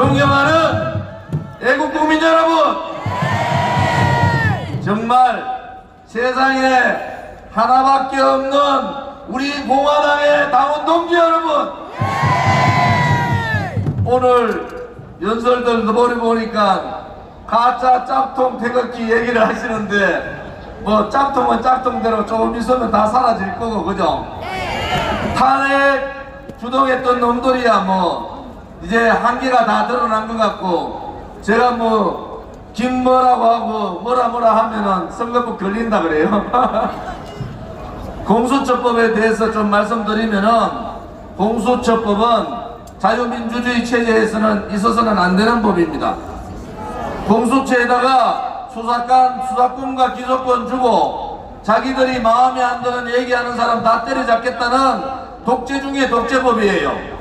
존경하는 애국 국민 여러분! 정말 세상에 하나밖에 없는 우리 공화당의 당원 동지 여러분! 오늘 연설들도 머리 보니까 가짜 짝퉁 태극기 얘기를 하시는데 뭐 짝퉁은 짝퉁대로 조금 있으면 다 사라질 거고 그죠? 탄핵 주동했던 놈들이야 뭐 이제 한계가 다 드러난 것 같고 제가 뭐 김뭐라고 하고 뭐라 뭐라 하면은 선거법 걸린다 그래요. 공수처법에 대해서 좀 말씀드리면은 공수처법은 자유민주주의 체제에서는 있어서는 안 되는 법입니다. 공수처에다가 수사관, 수사권과 기소권 주고 자기들이 마음에 안 드는 얘기하는 사람 다 때려잡겠다는 독재 중의 독재법이에요.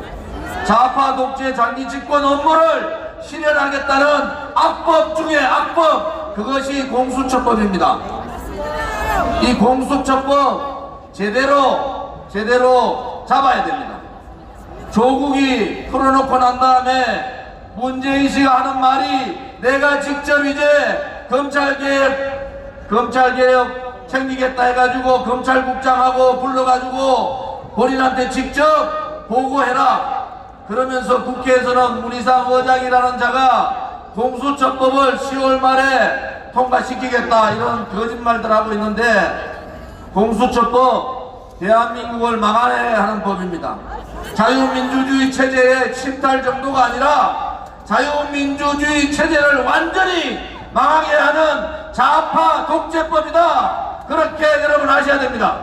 좌파 독재 장기 집권 업무를 실현하겠다는 악법 중의 악법 그것이 공수처법입니다. 이 공수처법 제대로 제대로 잡아야 됩니다. 조국이 풀어놓고 난 다음에 문재인 씨가 하는 말이 내가 직접 이제 검찰개혁 검찰개혁 챙기겠다 해가지고 검찰국장하고 불러가지고 본인한테 직접 보고해라 그러면서 국회에서는 문희상 의장이라는 자가 공수처법을 10월 말에 통과시키겠다 이런 거짓말들 하고 있는데 공수처법 대한민국을 막아내야 하는 법입니다. 자유민주주의 체제의 침탈 정도가 아니라 자유민주주의 체제를 완전히 망하게 하는 좌파 독재법이다. 그렇게 여러분 아셔야 됩니다.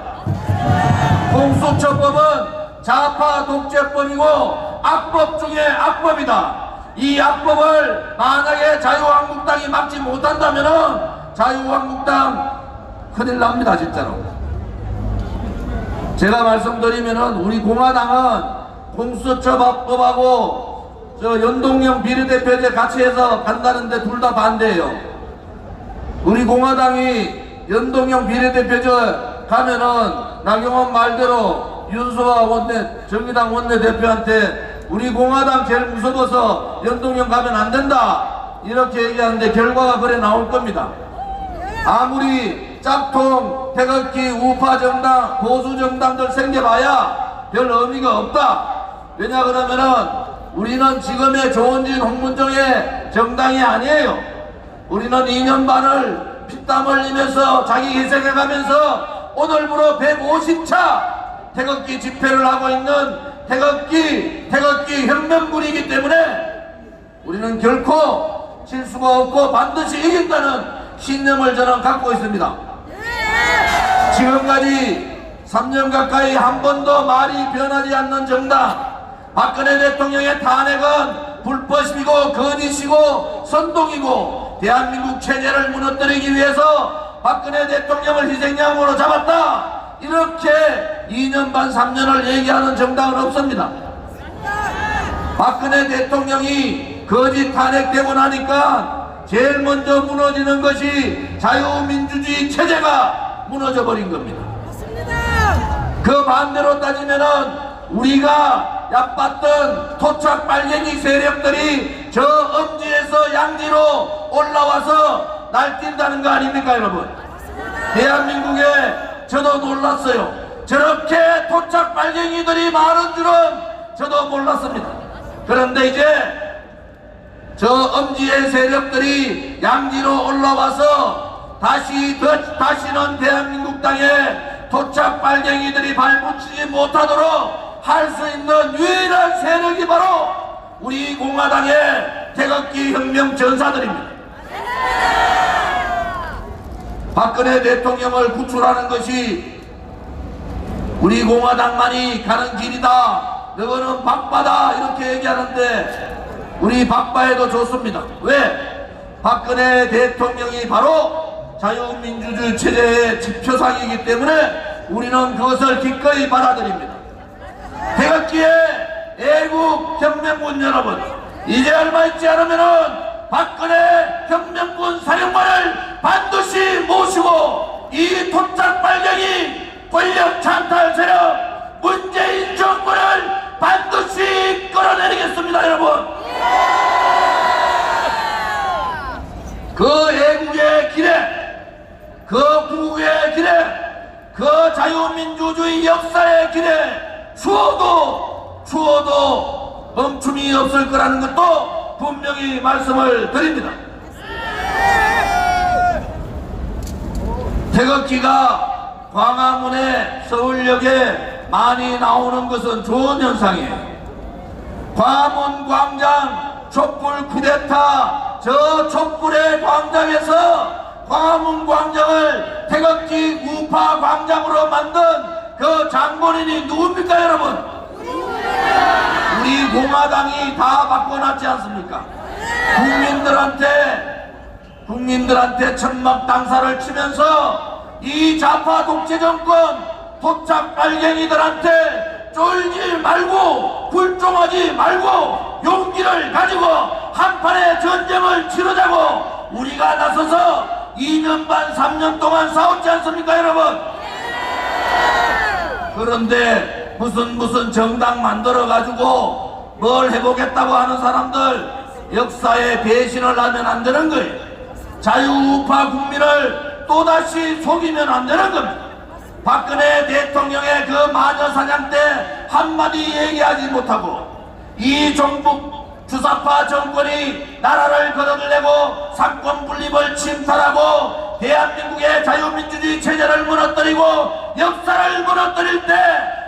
공수처법은 좌파 독재법이고 악법 중에 악법이다. 이 악법을 만약에 자유한국당이 막지 못한다면은 자유한국당 큰일 납니다 진짜로. 제가 말씀드리면은 우리 공화당은 공수처법하고 저 연동형 비례대표제 같이 해서 간다는데 둘 다 반대예요. 우리 공화당이 연동형 비례대표제 가면은 나경원 말대로 윤소아 원내 정의당 원내대표한테 우리 공화당 제일 무서워서 연동형 가면 안 된다 이렇게 얘기하는데 결과가 그래 나올 겁니다. 아무리 짝퉁, 태극기, 우파 정당, 보수 정당들 생겨봐야 별 의미가 없다. 왜냐 그러면은 우리는 지금의 조원진, 홍문정의 정당이 아니에요. 우리는 2년 반을 피땀 흘리면서 자기 희생해가면서 오늘부로 150차 태극기 집회를 하고 있는 태극기, 태극기 혁명군이기 때문에 우리는 결코 질 수가 없고 반드시 이긴다는 신념을 저는 갖고 있습니다. 지금까지 3년 가까이 한 번도 말이 변하지 않는 정당 박근혜 대통령의 탄핵은 불법이고 거짓이고 선동이고 대한민국 체제를 무너뜨리기 위해서 박근혜 대통령을 희생양으로 잡았다 이렇게 2년 반 3년을 얘기하는 정당은 없습니다 박근혜 대통령이 거짓 탄핵되고 나니까 제일 먼저 무너지는 것이 자유민주주의 체제가 무너져 버린 겁니다. 그 반대로 따지면은 우리가 얕봤던 토착 빨갱이 세력들이 저 엄지에서 양지로 올라와서 날뛴다는 거 아닙니까 여러분? 대한민국에 저도 놀랐어요. 저렇게 토착 빨갱이들이 많은 줄은 저도 몰랐습니다. 그런데 이제 저 엄지의 세력들이 양지로 올라와서 다시 더, 다시는 대한민국 땅에 토착 빨갱이들이 발붙이지 못하도록 할 수 있는 유일한 세력이 바로 우리 공화당의 태극기 혁명 전사들입니다. 박근혜 대통령을 구출하는 것이 우리 공화당만이 가는 길이다. 너는 박바다 이렇게 얘기하는데 우리 박바에도 좋습니다. 왜? 박근혜 대통령이 바로 자유민주주의 체제의 지표상이기 때문에 우리는 그것을 기꺼이 받아들입니다. 태극기의 애국 혁명군 여러분 이제 얼마 있지 않으면은 박근혜 조국의 길에 그 자유민주주의 역사의 길에 추워도 추워도 멈춤이 없을 거라는 것도 분명히 말씀을 드립니다. 태극기가 광화문에 서울역에 많이 나오는 것은 좋은 현상이에요. 광화문 광장 촛불 쿠데타 저 촛불의 광장에서 광화문 광장을 태극기 우파 광장으로 만든 그 장본인이 누굽니까 여러분? 우리 공화당이 다 바꿔놨지 않습니까? 국민들한테 국민들한테 천막 당사를 치면서 이 좌파 독재 정권 도착 빨갱이들한테 쫄지 말고 굴종하지 말고 용기를 가지고 한판의 전쟁을 치르자고 우리가 나서서 2년 반 3년 동안 싸웠지 않습니까 여러분? 그런데 무슨 무슨 정당 만들어 가지고 뭘 해보겠다고 하는 사람들 역사에 배신을 하면 안 되는 거예요. 자유우파 국민을 또다시 속이면 안 되는 겁니다. 박근혜 대통령의 그 마녀 사냥 때 한마디 얘기하지 못하고 이 종북 주사파 정권이 나라를 거둬들내고 상권 분립을 침탈하고 대한민국의 자유민주주의 체제를 무너뜨리고 역사를 무너뜨릴 때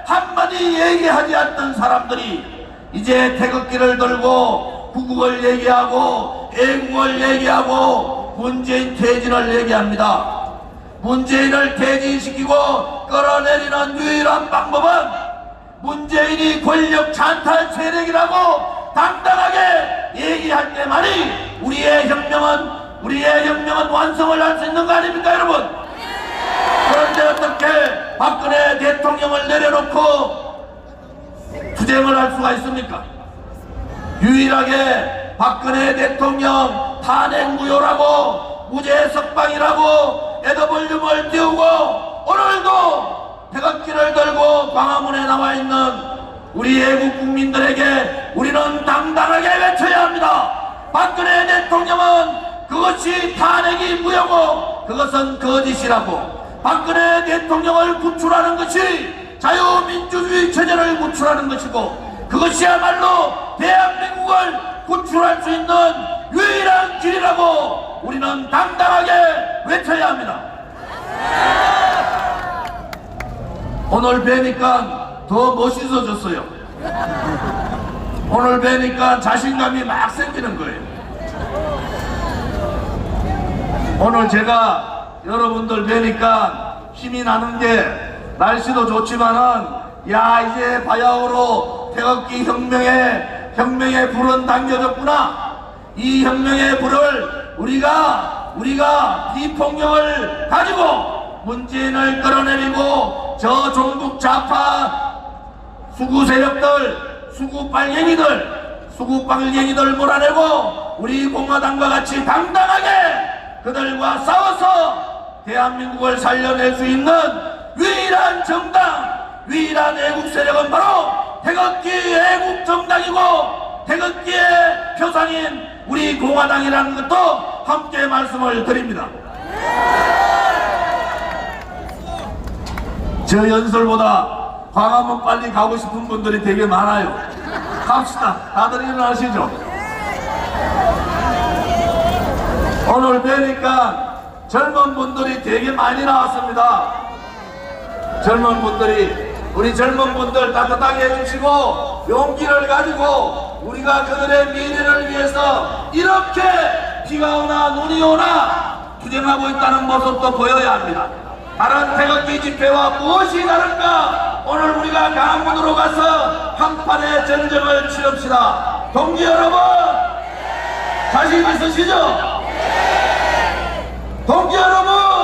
한마디 얘기하지 않던 사람들이 이제 태극기를 들고 구국을 얘기하고 애국을 얘기하고 문재인 퇴진을 얘기합니다. 문재인을 퇴진시키고 끌어내리는 유일한 방법은 문재인이 권력 찬탈 세력이라고 당당하게 얘기할 때만이 우리의 혁명은 우리의 혁명은 완성을 할 수 있는 거 아닙니까 여러분? 그런데 어떻게 박근혜 대통령을 내려놓고 투쟁을 할 수가 있습니까? 유일하게 박근혜 대통령 탄핵 무효라고 무죄 석방이라고 애더볼륨을 띄우고 오늘도 태극기를 들고 광화문에 나와 있는 우리 애국 국민들에게 우리는 당당하게 외쳐야 합니다. 박근혜 대통령은 그것이 탄핵이 무효고 그것은 거짓이라고 박근혜 대통령을 구출하는 것이 자유민주주의 체제를 구출하는 것이고 그것이야말로 대한민국을 구출할 수 있는 유일한 길이라고 우리는 당당하게 외쳐야 합니다. 오늘 뵈니까 더 멋있어졌어요. 오늘 뵈니까 자신감이 막 생기는 거예요. 오늘 제가 여러분들 뵈니까 힘이 나는 게 날씨도 좋지만은 야 이제 바야흐로 태극기 혁명의 혁명의 불은 당겨졌구나 이 혁명의 불을 우리가 우리가 비폭력을 가지고 문재인을 끌어내리고 저 종북 좌파 수구 세력들, 수구 빨갱이들, 수구 빨갱이들 몰아내고 우리 공화당과 같이 당당하게 그들과 싸워서 대한민국을 살려낼 수 있는 유일한 정당, 유일한 애국 세력은 바로 태극기 애국 정당이고 태극기의 표상인 우리 공화당이라는 것도 함께 말씀을 드립니다. 저 연설보다 광화문 빨리 가고 싶은 분들이 되게 많아요. 갑시다. 다들 일어나시죠. 오늘 뵈니까 젊은 분들이 되게 많이 나왔습니다. 젊은 분들이 우리 젊은 분들 따뜻하게 해주시고 용기를 가지고 우리가 그들의 미래를 위해서 이렇게 비가 오나 눈이 오나 투쟁하고 있다는 모습도 보여야 합니다. 다른 태극기 집회와 무엇이 다른가? 오늘 우리가 강문으로 가서 한판의 전쟁을 치릅시다. 동지 여러분, 자신 있으시죠? 동지 여러분,